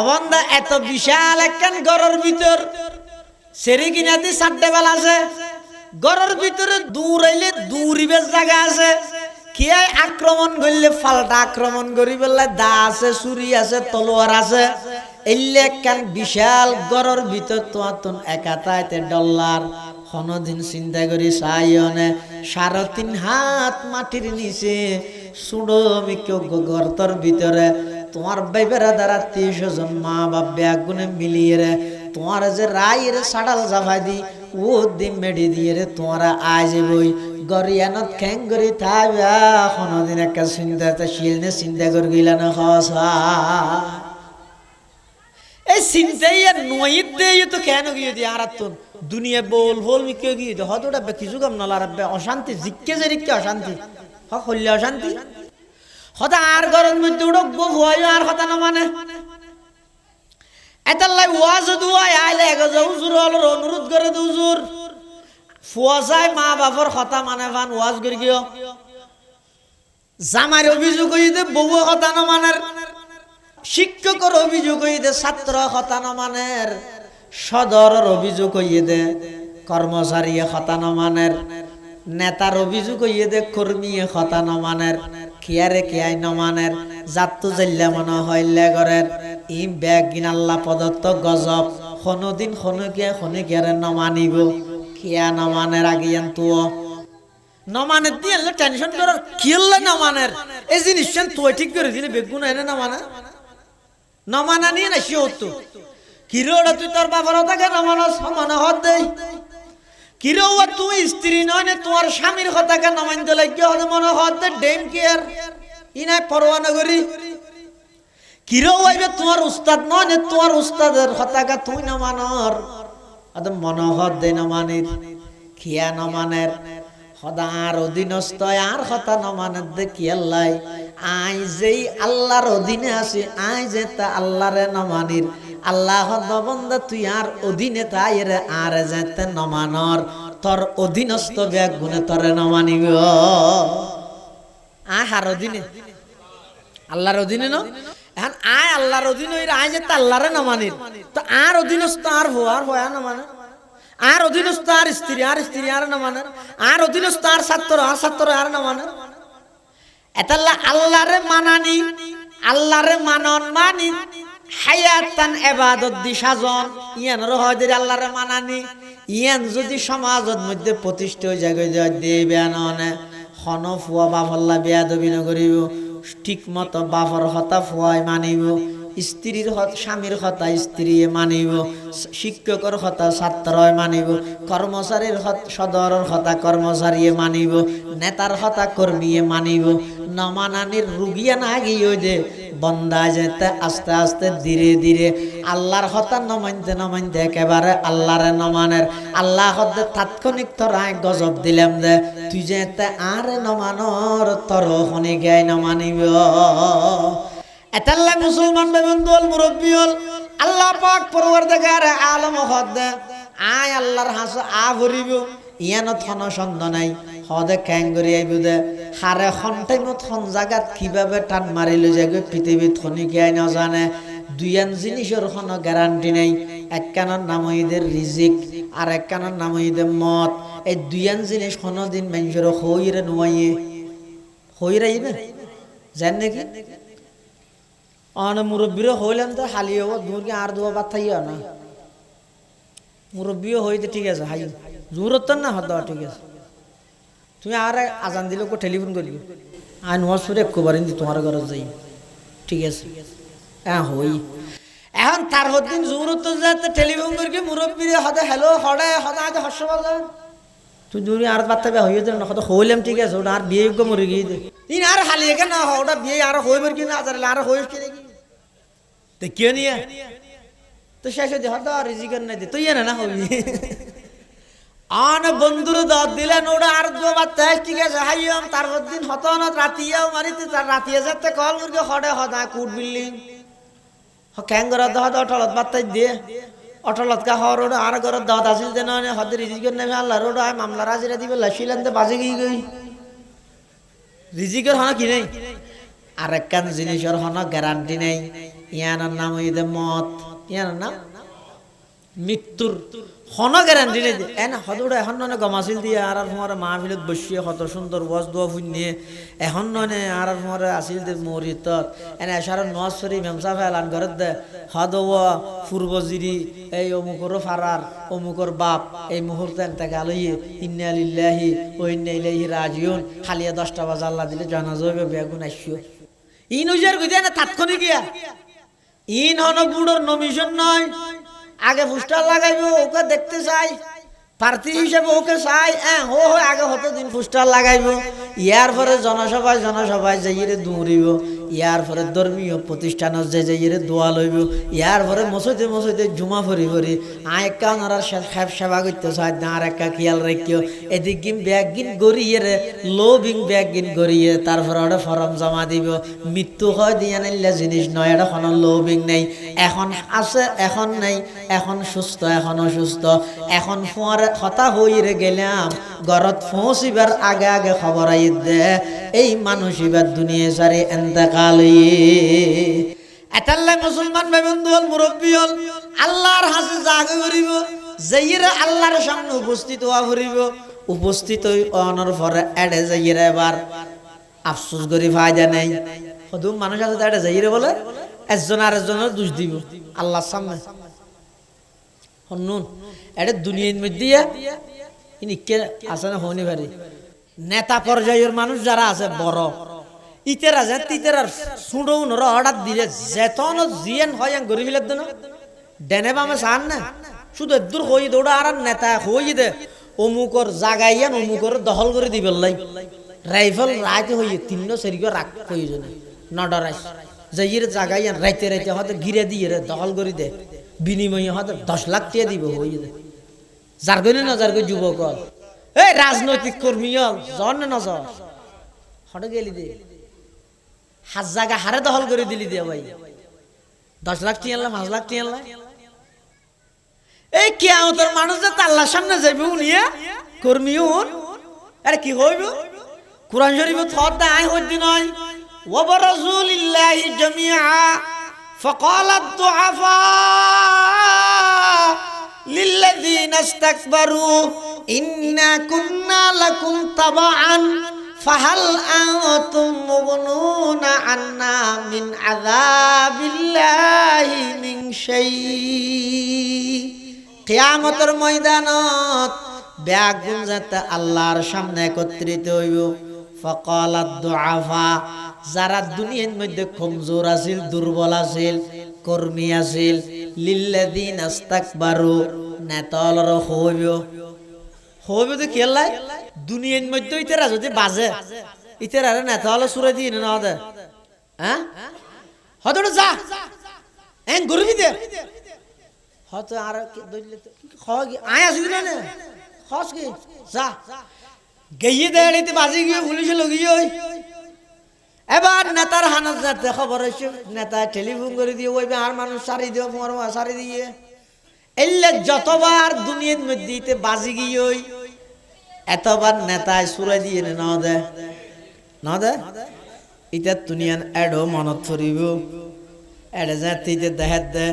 অবন্ধা এত বিশাল একখান গড়ের ভিতর। সেরি কিনা দি চারটে বেলা আছে। গড়ের ভিতরে দূরাইলে দূরিবের জায়গা আছে। কিয়াই আক্রমণ করলে ফাল্টা আক্রমণ করি বললে দা আছে, ছুরি আছে, তলোয়ার আছে। এলে একখান বিশাল গড়ের ভিতর তোমার তুন একাতাইতে ডলার হনদিন চিন্তা করি চাইনে সাড়ে তিন হাত মাটির নিচে সুড়ো মিকেও গর্তর ভিতরে তোমার বাইবেরা দ্বারা তিরিশ জন মা বাপ ব্যাগুনে মিলিয়ে রে, তোমার যে রায়ের সাডাল জাফাই দি, ও দিন মেডি দিয়ে রে তোমারা আজ বই। গরিয়ানত খ্যাং থাইবা কোনদিন একটা চিন্তা শিলনে চিন্তা করে গিলা না এই চিন্তাই আর নইত তো কেন গিয়ে দিয়ে আর তো দুনিয়া বল বল মিকে গিয়ে হয়তো কিছু কাম নলার অশান্তি জিজ্ঞে যে রিক্কে অশান্তি, হক হইলে অশান্তি। হতা গরম মধ্যে উড়ক হয়, আর না মানে। কথা মানে জামার অভিযোগ হইতে বউ মানের। শিক্ষকর অভিযোগ হইতে ছাত্র কথা মানের। সদরের অভিযোগ হইয়ে দে, কর্মচারী কথা মানের। নেতার অভিযোগ হইয়ে দে কর্মীয়ে কথা মানের। কিয়ারে কিয়াই নমানের? জাতু জেল্লা মনে হইলে গরের ই ব্যাগ গিন আল্লাহ প্রদত্ত গজব। হনুদিন হনুকিয়া হনুকিয়ারে নমানিব। কিয়া নমানের আগিয়ান তুয়। নমানের দিয়ে টেনশন করার কিল্লা নমানের? এই জিনিসটা তুই ঠিক করে দিলে বেগুন এনে নমানা। নমানা নিয়ে না সে হতো কিরোড়া তুই তোর বাবার তাকে নমানা সমানা হত দেই। কিরো তুই স্ত্রী নয়, না তোমার স্বামীর কথাকে নমাইতে লাগিয়ে হলে মনে হত দে ডেম কেয়ার। ইনাই পরোয়া নগরী। কিরো হইবে তোমার উস্তাদ নয়, না তোমার উস্তাদের কথাকে তুই নমানর আদ মনে হত দে নমানির খিয়া নমানের সদার অধীনস্থ, আর কথা নমানের দেখি আল্লাহ। আই যেই আল্লাহর অধীনে আছি, আই যে তা আল্লাহরে নমানির আল্লাহ বন্দা, তুই আর অধীনে তাই আর যেতে নমানর তোর অধীনস্থ ব্যাগ গুনে তরে নমানিব আয় হার অধীনে। আল্লাহর অধীনে ন? এখন আয় আল্লাহর অধীনে আয় যে আল্লাহরে নমানির তো আর অধীনস্থ আর হো, আর হয়া নমানে আর অধীনস্থ আর স্ত্রী আর স্ত্রী আর না মানে। আর অধীনস্থ আর ছাত্র আর ছাত্র আর না মানে। এতাল্লা আল্লাহরে মানানি, আল্লাহরে মানন মানি। হায়াতান এবাদত দি সাজন ইয়ান রহয় যদি আল্লাহরে মানানি। ইয়ান যদি সমাজত মধ্যে প্রতিষ্ঠিত হয়ে যায় দেবে আনে হন ফুয়া বাফল্লা বেয়া দবি নকরিব ঠিক মতো বাফর হতা ফুয়াই মানিব। স্ত্রীর স্বামীর কথা স্ত্রী মানিব। শিক্ষকর কথা ছাত্রয় মানিব। কর্মচারীর সদরের কথা কর্মচারীয়ে মানিব। নেতার কথা কর্মীয়ে মানিব। নমানানির রুগিয়া না গিয়ে দে বন্দা যেতে আস্তে আস্তে ধীরে ধীরে আল্লাহর হতা নমানতে নমানতে একেবারে আল্লাহরে নমানের। আল্লাহ হতে তাৎক্ষণিক তোরাই গজব দিলাম দে। তুই যেতে আরে নমানর তর হনে গায় নমানিব। এতাল্লা মুসলমান বেবন্ধু হল, মুরব্বী হল। আল্লাহ পাক পরওয়ার দেখার আলম হত দে। আয় আল্লাহর হাস আ ভরিব ইয়ান থন সন্দ নাই। হদে আইব দে। হারে খন টাইমত খন জাগাত কীভাবে টান মারিলে যাগে পৃথিবী থনি না জানে দুইয়ান জিনিসের কোনো গ্যারান্টি নাই। এক কানের নাম ঈদের রিজিক, আর এক কানের নাম ঈদের মত এই দুইয়ান জিনিস কোনো দিন মানুষের হইরে নোয়াইয়ে। হইরে আইবে জান নাকি? অন মুরব্বীর হইলেন তো, হালি হব দূরকে আর দুয়া বাদ থাইও না মুরব্বীও হইতে ঠিক আছে, হাই। জোরত না হদ ঠিক আছে। তুমি আর আজান দিলে টেলিফোন করি আই নোয়াজ করে একবার তোমার ঘরে যাই। ঠিক আছে। হই। এখন তার হদিন জোরত যাতে টেলিফোন করি মুরব্বীর হদে হ্যালো হডে হদে, আজ হর্ষ বলেন তুই দূরে আর বাচ্চা বিয়া হইয়ে দিল না হইলাম, ঠিক আছে, ওটা আর বিয়ে যোগ্য মরে গিয়ে দে তিন আর হালিয়ে কেন ওটা বিয়ে আর হইবার কি না, আজারে আর হইস কি নাকি তো কে নিয়ে? তো শেষ হয়ে হয়তো আর রিজিকের নাই দে, তুই না না হবি। আন বন্ধুর দত দিলেন, ওটা আর দু বাচ্চা ঠিক আছে, হাইয়াম, তার দিন হত না রাতিয়াও মারিতে, তার রাতিয়া যেতে কল মুরগি হডে হদা কুট বিল্ডিং। ক্যাং করে দহ অটলত বাত্তাই দিয়ে। অটলত কা হর ওটা আর ঘর দহত আসিল দেন হতে রিজিকের নেমে আল্লাহ রোড আয় মামলা রাজিরা দিবে লাসিলেন তো বাজে গিয়ে গই রিজিকের হনা কি নেই? আর একখান জিনিসের হন গ্যারান্টি নেই। ইয়ানোর নাম হইতে মত। ইয়ানোর নাম? মৃত্যুর হন গ্যারান্টি নেই যে, হদুড়া এখন ননে গমাছিল দিয়ে আর আর তোমার মাহফিলত বসিয়ে কত সুন্দর বস দোয়া ফুন্নিয়ে। এখন ননে আর আর তোমার আসিল দে মরিত এনে এসার নসরি মেমসা ফেলান ঘরত দে হদ পূর্বজিরি এই অমুকর ফারার অমুকর বাপ এই মুহূর্তে এনতাকে আলইয়ে ইন্না লিল্লাহি ও ইন্না ইলাইহি রাজিউন খালিয়া দশটা বাজে আল্লাহ দিলে জানাজা হইবে বেগুন আসিও ইন উজার কইতে না তাৎক্ষণিক গিয়া। ইন হন বুড়োর নমিশন নয় আগে পোস্টার লাগাইবো, ওকে দেখতে চাই। প্রার্থী হিসেবে ওকে চাই হ্যাঁ হো হো আগে হতো দিন পোস্টার লাগাইবো। ইয়ার পরে জনসভায় জনসভায় যাইয়ে দৌড়িব। ইয়ার পরে ধর্মীয় প্রতিষ্ঠানত যে যাইয়ে দোয়া লইব। ইয়ার পরে মসজিদে মসজিদে জুমা ফরি ফরি আ একা ওনার খেপ সেবা করতে চাই আর একা খেয়াল রাখিও। এদিক গিন ব্যাগ গিন গড়িয়ে রে লো বিং ব্যাগ গিন গড়িয়ে তারপরে ওটা ফরম জমা দিব। মৃত্যু হয় দিয়া নাইলে জিনিস নয়, এটা কোনো লো বিং নেই। এখন আছে, এখন নেই, এখন সুস্থ, এখন অসুস্থ। এখন ফুয়ার হতা হইরে গেলাম, ঘরত পৌঁছিবার আগে আগে খবর আই দে। এই মানুষ এবার দুনিয়া সারি এন্তেকাল এটাল্লাই মুসলমান হল, মুরব্বী হল, আল্লাহর জাগে আল্লাহর সামনে উপস্থিত হওয়া উপস্থিত হই অনর পরে এড়ে এবার। আফসোস করি ফায়দা সদু মানুষ আছে এড়ে বলে, একজন আর একজনের দোষ দিব, আল্লাহর সামনে। শুনুন এটা দুনিয়ার মধ্যে ইনিকে না হনি ভারি। নেতা পর্যায়ের মানুষ যারা আছে, বড়। ইতেরা যে তিতেরার সুডো নরা অর্ডার দিলে যেতন জিয়েন হয় গরিব লাগত না ডেনে বামে সান না। শুধু দূর হই দৌড়া আর নেতা হই দে। অমুকর জাগাইয়ান অমুকর দখল করে দিবেল লাই। রাইফেল রাইতে হইয়ে তিন সেরিকে রাখ প্রয়োজন। নডরাইস। যাইয়ের জাগাইয়ান রাইতে রাইতে হয়তো গিরে দিয়ে রে দখল করে দে। বিনিময়ে হয়তো দশ লাখ টাকা দিব হইয়ে দে। যার গনে না যার গই যুবক। এই রাজনৈতিক কর্মী জন না জন। হঠাৎ গেলি দে। হাত জায়গা হারে দখল করে দিলি দে ভাই দশ লাখ টি আনলাম পাঁচ লাখ টি আনলাম এই কেয়ামতের মানুষ যে তাল্লার সামনে যাইবে উনিয়ে কর্মী উন আরে কি হইব কোরআন শরীফ থর দা আই হইদি নয় وبرزوا لله جميعا فقال الضعفاء للذين استكبروا إنا كنا لكم تبعا ফাহাল আতুম মুগনুনা আন্না মিন আযাবিল্লাহি মিন শাই কিয়ামতের ময়দানত ব্যাগুন যাতে আল্লাহর সামনে একত্রিত হইব। ফকালাত দুআফা যারা দুনিয়ার মধ্যে কমজোর আছিল, দুর্বল আছিল, কর্মী আছিল, লিল্লাযিনা ইস্তাকবারু নেতলর হইব। হইব তো কেলাই দুনিয়ার মধ্যে ইতারা যদি বাজে। ইতারা নেতা হলে সুরে দিয়ে না দে হ্যাঁ? হয়তো যা। এন গরবি দে হয়তো আর আয় আসি দিলে না। খস কি, যা। গেয়ে দেয় এতে বাজি গিয়ে পুলিশে লগিয়ে ওই। এবার নেতার হানত যাতে খবর হয়েছে নেতা টেলিফোন করে দিয়ে ওই আর মানুষ সারি দিও তোমার সারি দিয়ে। এলে যতবার দুনিয়ার মধ্যে বাজি গিয়ে ওই এতবার নেতায় সুরে দিয়ে নে, ন দে। ন দে? ইটা দুনিয়ান এডো মনত ফুরিব এডে যে তিতে দেখাত দে।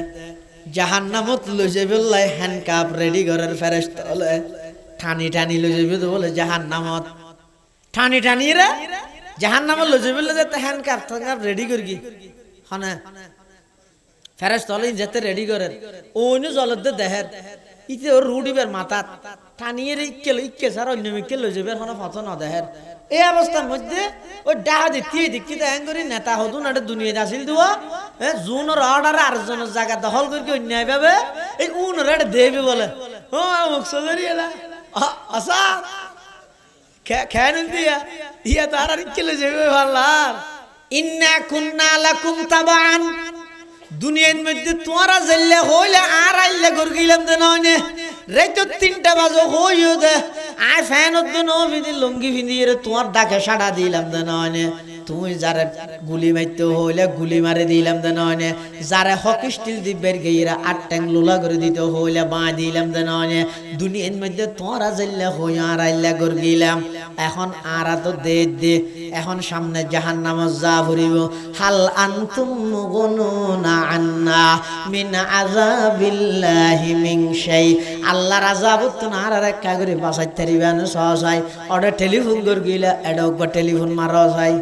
জাহান নামত লই যাবে লাই হ্যান্ড কাপ রেডি ঘরের ফেরেস্ত হলে ঠানি ঠানি লই যাবে তো বলে জাহান নামত ঠানি ঠানি রে? জাহান নামত লই যাবে যে হ্যান্ড কাপ কাপ রেডি করি কি হনে ফেরেস তলে যেতে রেডি করে ওইনে জলত দে দেহের। ইতে ওর রুডিবের মাথাত। টানিয়ে রে ইক্কে সার অন্য মিক্কে লই যাবে হনে ফত ন দেহের এই অবস্থার মধ্যে ওই ডাহা দিতি করি নেতা হদু না দুনিয়া আসিল দুয়া। এ জুনের অর্ডার দখল করি অন্যায় ভাবে। এই উন রেড দেবে বলে। ও, মুখ সদরি এলা। আসা খেয়ান দিয়া। ইয়া তার আর ইক্কে লই যাবে ভাল্লার। ইন্না কুন্না লাকুম তাবান দুনিয়ার মধ্যে তোরা জেললে হইলে আর আইলে ঘর গেলাম দে নয় রে তো তিনটা বাজো হইও দে। আয় ফ্যান বিধি লুঙ্গি ফিন্দি রে তোমার ডাকে সাড়া দিলাম দে নয়নে। তুই যারে গুলি মারতে হইলে গুলি মারে দিলাম দে নয়নে। যারে হকি স্টিল দিবের গেইরা আট ট্যাং লোলা করে দিতে হইলে বাঁ দিলাম দে নয়নে। দুনিয়ার মধ্যে তোরা জাইলে হই আর আইলা করে গেলাম এখন আরা তো দে, এখন সামনে জাহান নামাজ যা ভরিব হাল আনতুম মুগুনুনা আন্না মিন আযাবিল্লাহি মিন শাই। আল্লাহর আযাব তো আর আর একটা করে বাঁচাইতে পারিবেন সহজ হয়। অর্ডার টেলিফোন করে গিলা এটা টেলিফোন মারা যায়।